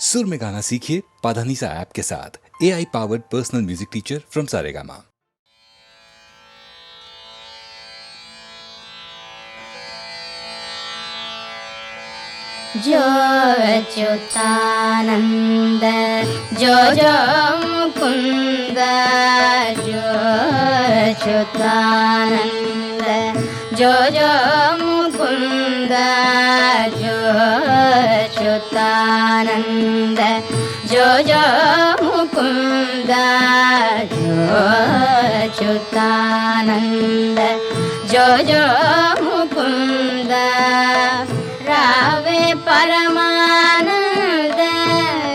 सुर में गाना सीखिए पाधानीसा ऐप के साथ। A I powered personal music teacher from Saregama जो अच्युतानन्द जो जो मुकुन्द जो अच्युतानन्द जो जो मुकुन्द जो ചിത്തമുത്താനന്ദ ജോ ജോ മുകുന്ദ ജോ അച്യുത്താനന്ദ ജോ ജോ മുകുന്ദ രാവേ പരമാനന്ദ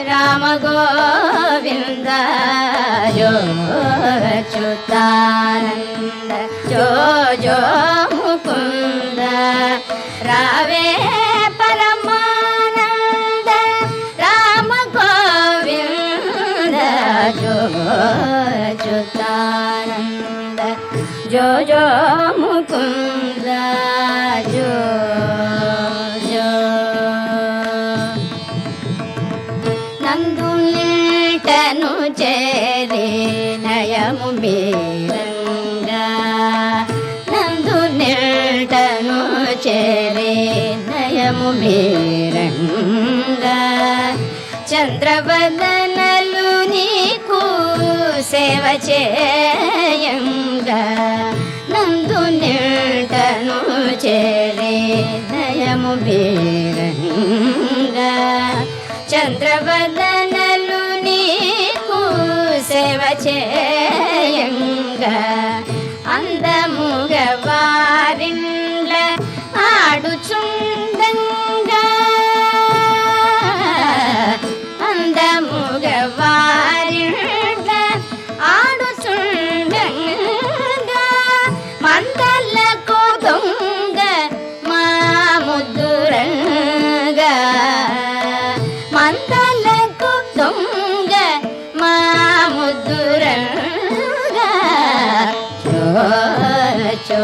രാമഗോവിന്ദ ജോ അച്യുത്താനന്ദ ജോ ജോ രാവേ భద్రవదనలు నీకు సేవ చేయంగా. నందు నీటను చేరి నయము బీరంగా చంద్రవదనలు जो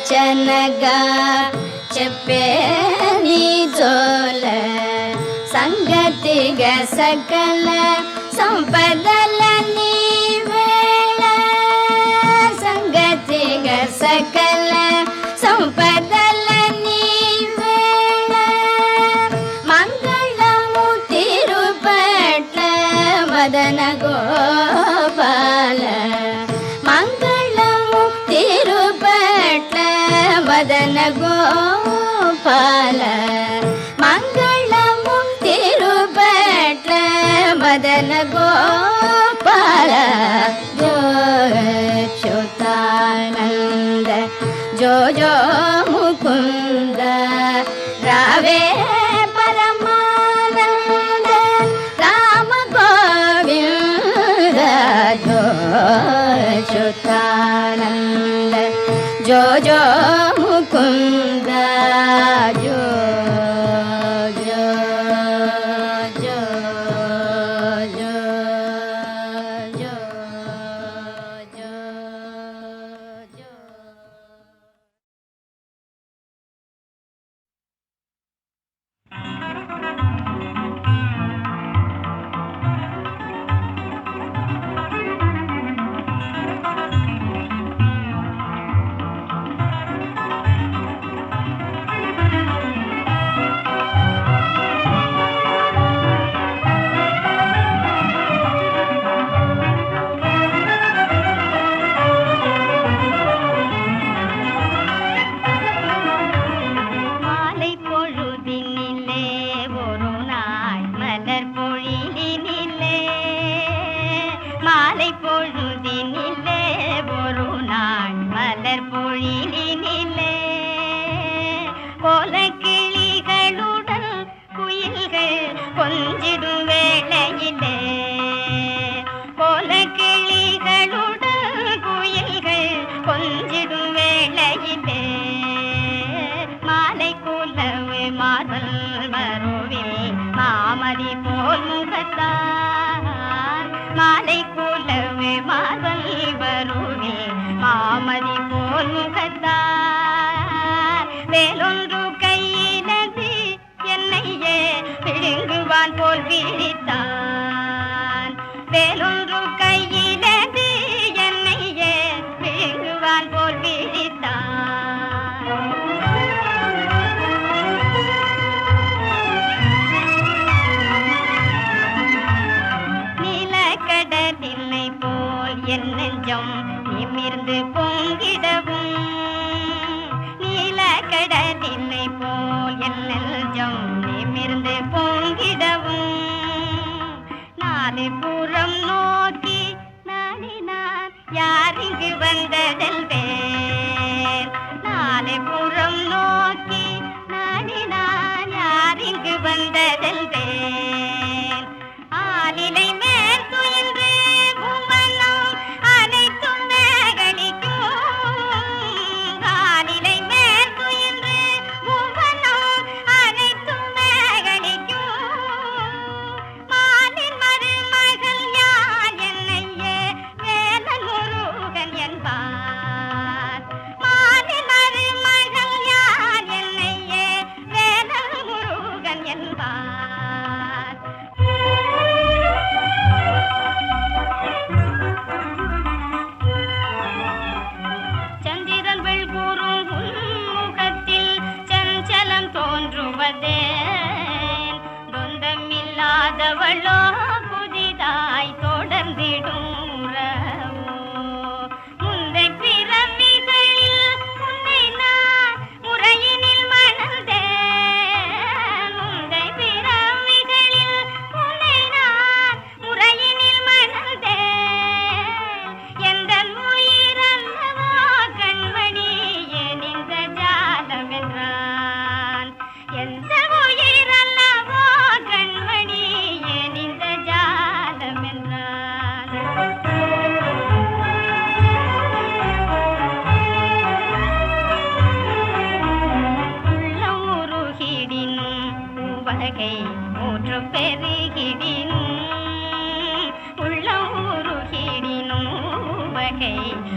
వచనగా చెప్పే నీ జోల సంగతిగా సకల సంపదల விழுங்குவான் போல் விழித்தான்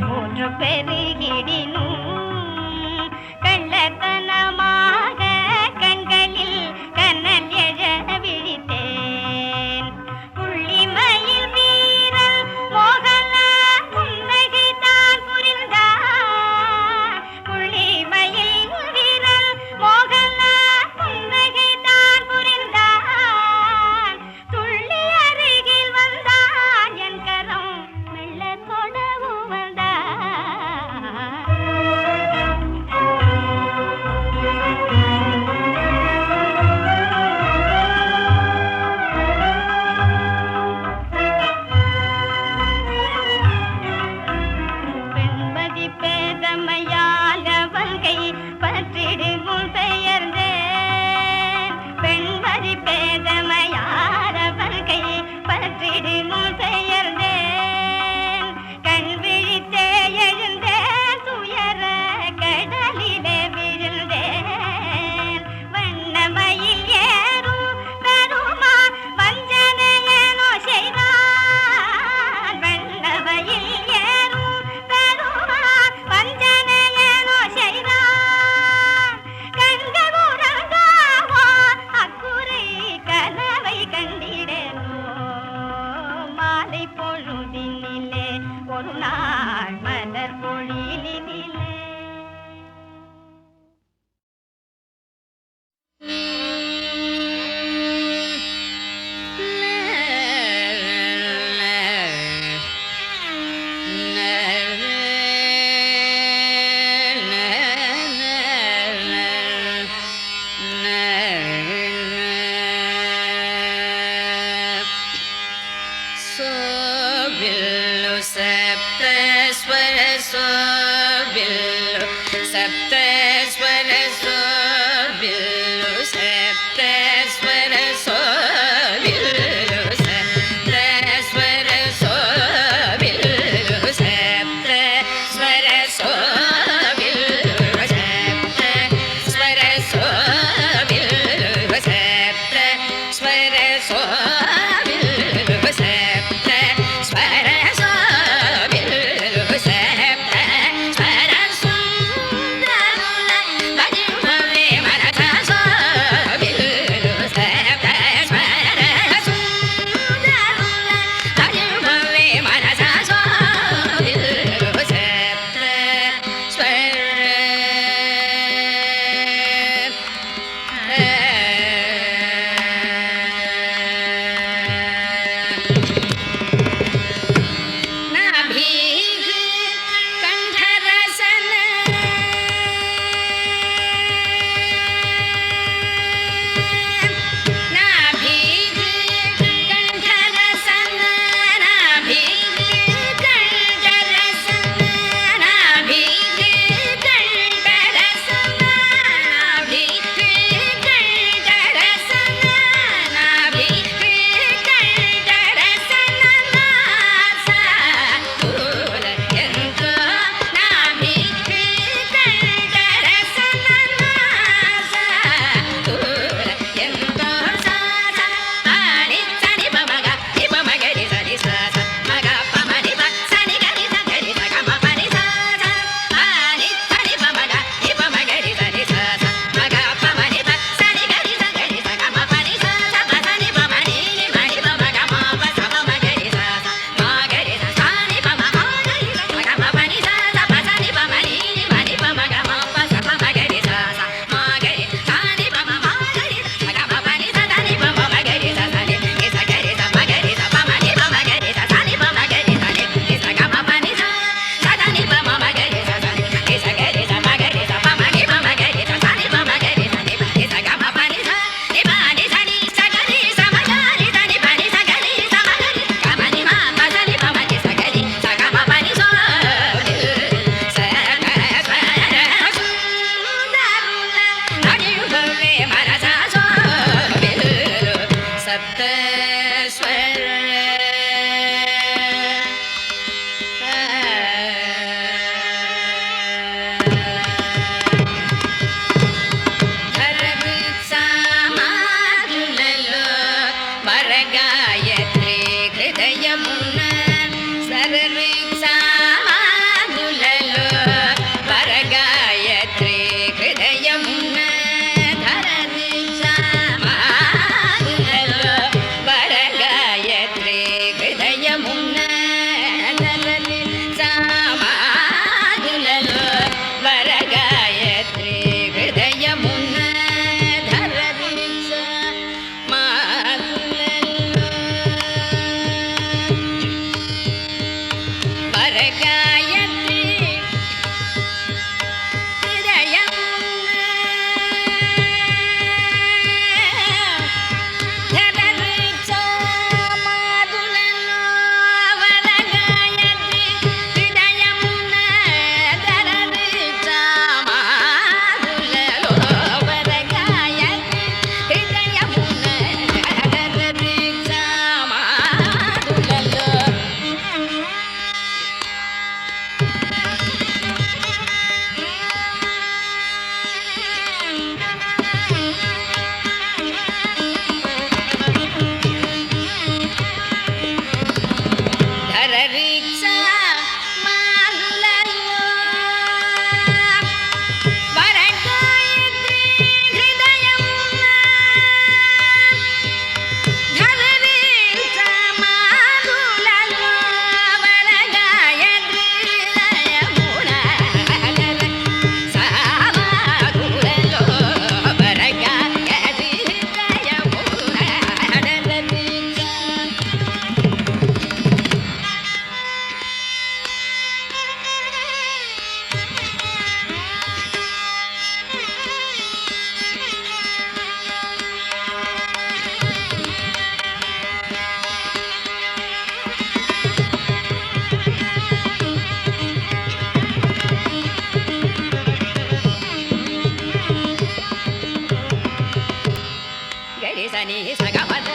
உவகை ஊற்று பெருகிடினும் மணி சகவன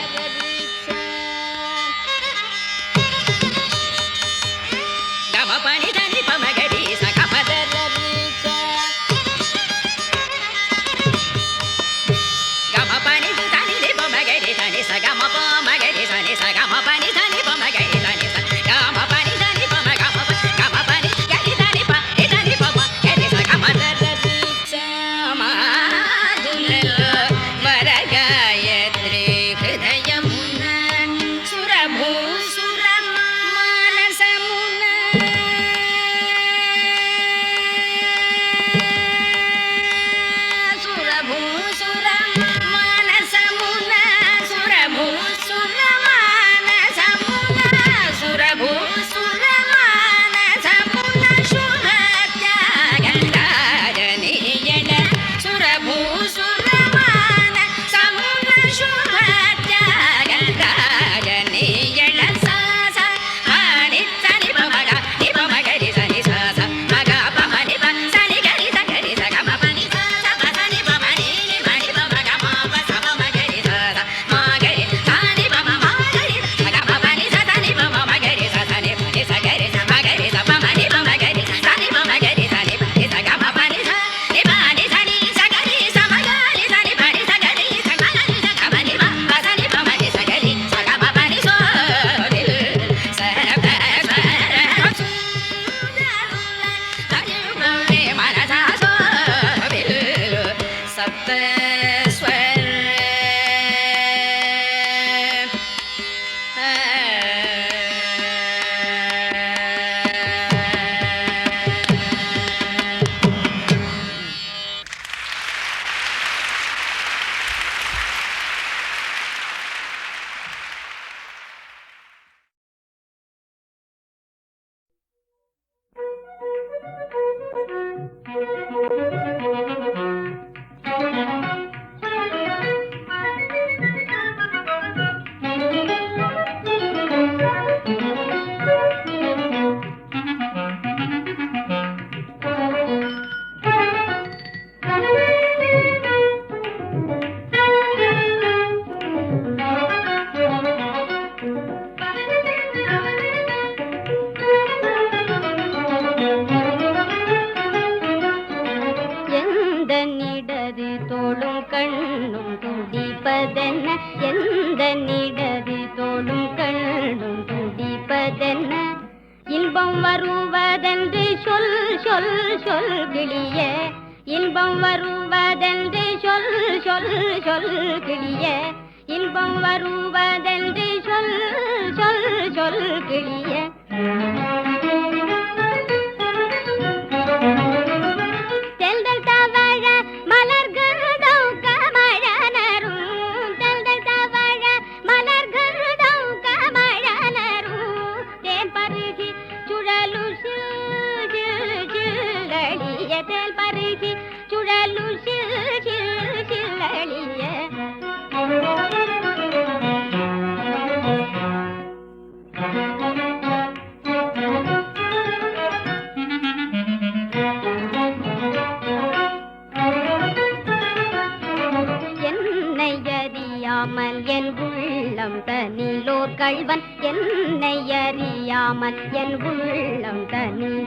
Thank you.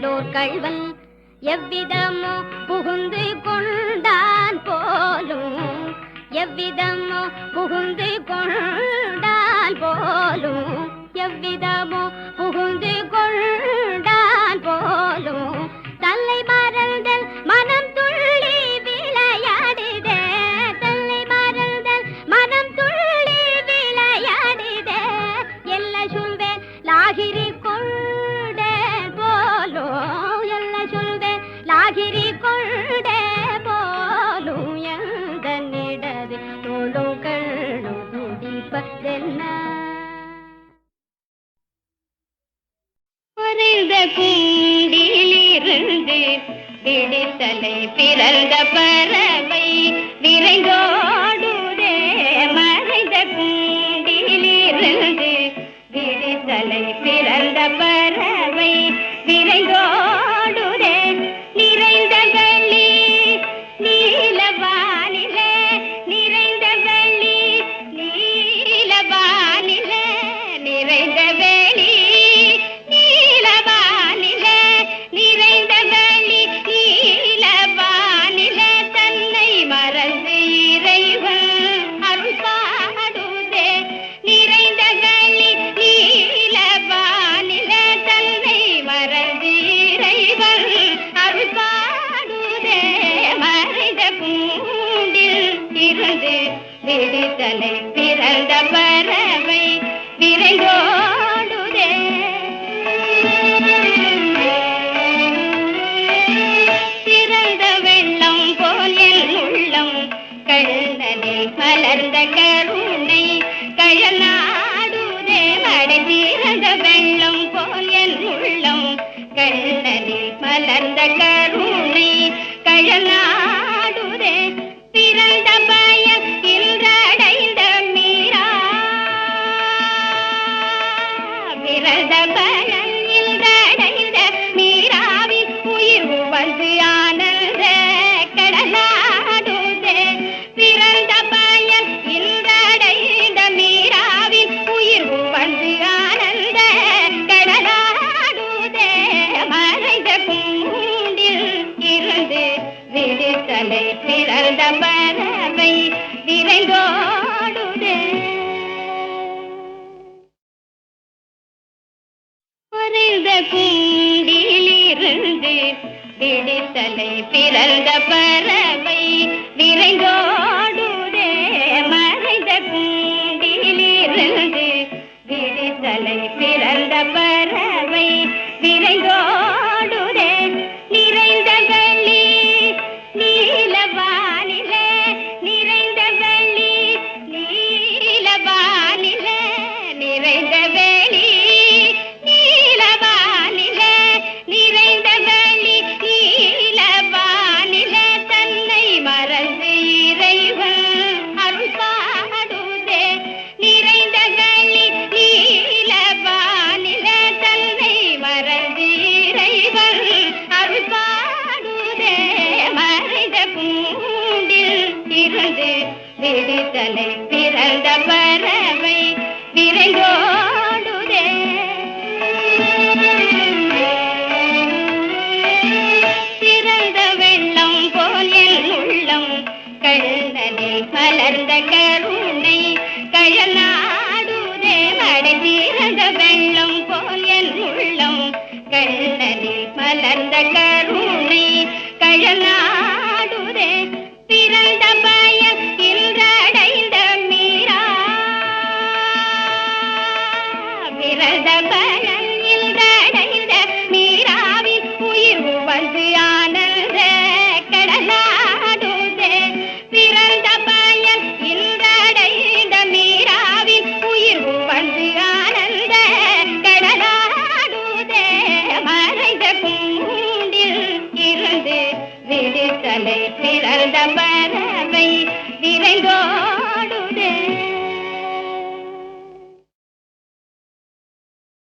நல்லோர் கழ்வன் எவ்விதமோ புகுந்து கொண்டான் போலும். எவ்விதமோ புகுந்து கொண்டான் போலும். எவ்விதமோ புகுந்து கொள் கிடைத்தலை பிறந்த பறவை விரைந்தோ ছেড়ে চলে கடைசீரட வெள்ளம் போல் என் உள்ளம். கண்ணனில் மலர்ந்த கருணை கழலாடுதே பிற